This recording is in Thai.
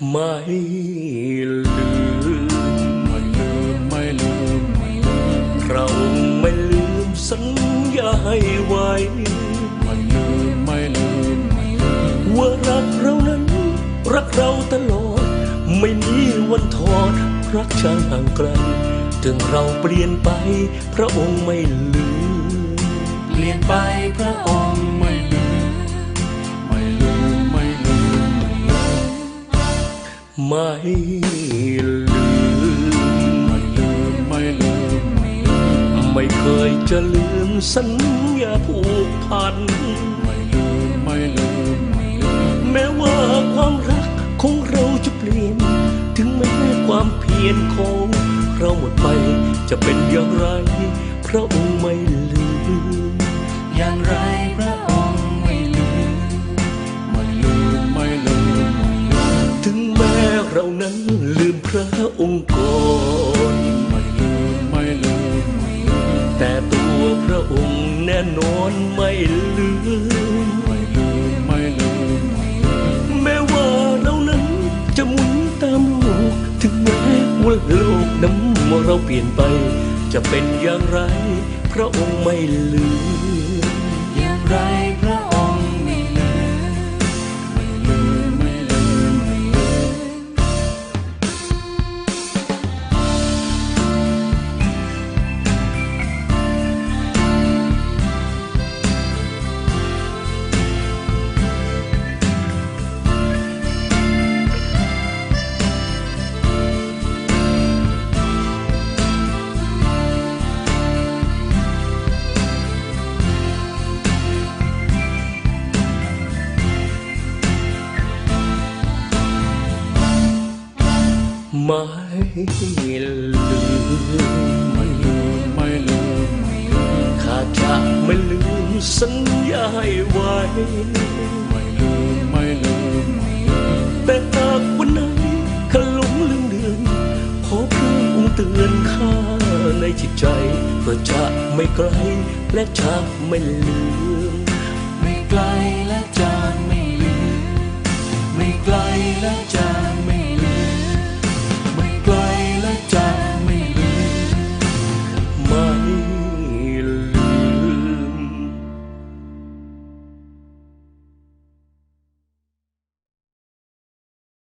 ไม่ลืมไม่ลืมไม่ลืมไม่ลืมเราไม่ลืมสัญญาให้ไว้ไม่ลืมไม่ลืมไม่ลืมว่ารักเรานั้น รักเราตลอด ไม่มีวันถอดรักชางห่างไกลถึงเราเปลี่ยนไป พระองค์ไม่ลืม เปลี่ยนไปพระองค์ ไม่ลืม ไม่ลืม ไม่ลืม ไม่เคยจะลืมสัญญาผูกพันไม่ลืมไม่ลืม ไม่ลืม แม้ว่าความรักของเราจะเปลี่ยน ถึงแม้ความเพียรของเราหมดไปจะเป็นอย่างไร พระองค์ไม่ลืม อย่างไร ลืมพระองค์ก่อนไม่ลืมไม่ลืม แต่ตัวพระองค์แน่นอนไม่ลืมไม่ลืมไม่ลืมไม่ลืม แม้ว่าเรานั้นจะหมุนตามโลก ถึงแม้ว่าโลกนั้นเราเปลี่ยนไป จะเป็นอย่างไร พระองค์ไม่ลืม ไม่ลืมไม่ลืมไม่ลืมไม่ลืมข้าจะไม่ลืมสัญญาไว้ ไม่ลืมไม่ลืมแต่หากวันไหนข้าหลงลืมเดือนขอพระองค์เตือนข้าในจิตใจ เพื่อจะไม่ไกลและจะไม่ลืม ไม่ไกลและจะ